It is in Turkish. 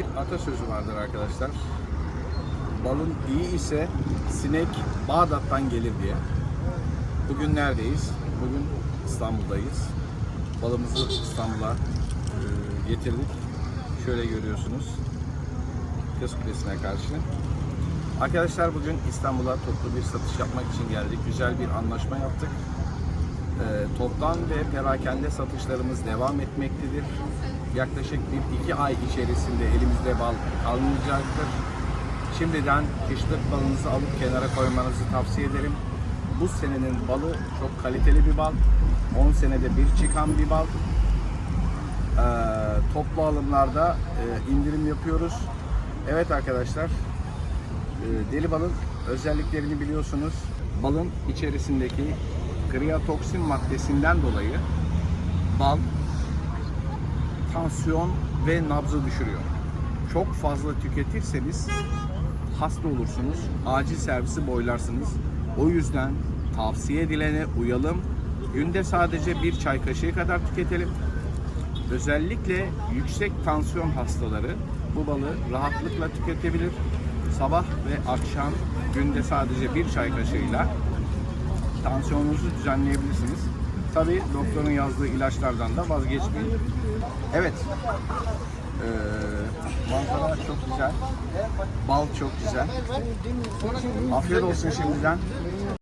atasözü vardır arkadaşlar. Balın iyi ise sinek Bağdat'tan gelir diye. Bugün neredeyiz? Bugün İstanbul'dayız. Balımızı İstanbul'a e, getirdik. Şöyle görüyorsunuz. Kız Kulesi'ne karşı. Arkadaşlar bugün İstanbul'a toplu bir satış yapmak için geldik. Güzel bir anlaşma yaptık. Ee, toptan ve perakende satışlarımız devam etmektedir. Yaklaşık bir iki ay içerisinde elimizde bal kalmayacaktır. Şimdiden kışlık balınızı alıp kenara koymanızı tavsiye ederim. Bu senenin balı çok kaliteli bir bal. 10 senede bir çıkan bir bal. Ee, toplu alımlarda e, indirim yapıyoruz. Evet arkadaşlar, e, deli balın özelliklerini biliyorsunuz. Balın içerisindeki griyatoksin maddesinden dolayı bal tansiyon ve nabzı düşürüyor. Çok fazla tüketirseniz hasta olursunuz, acil servisi boylarsınız. O yüzden tavsiye edilene uyalım. Günde sadece bir çay kaşığı kadar tüketelim. Özellikle yüksek tansiyon hastaları bu balı rahatlıkla tüketebilir. Sabah ve akşam günde sadece bir çay kaşığıyla tansiyonunuzu düzenleyebilirsiniz. Tabi doktorun yazdığı ilaçlardan da vazgeçmeyin. Evet. Ee, manzara çok güzel. Bal çok güzel. Afiyet olsun şimdiden.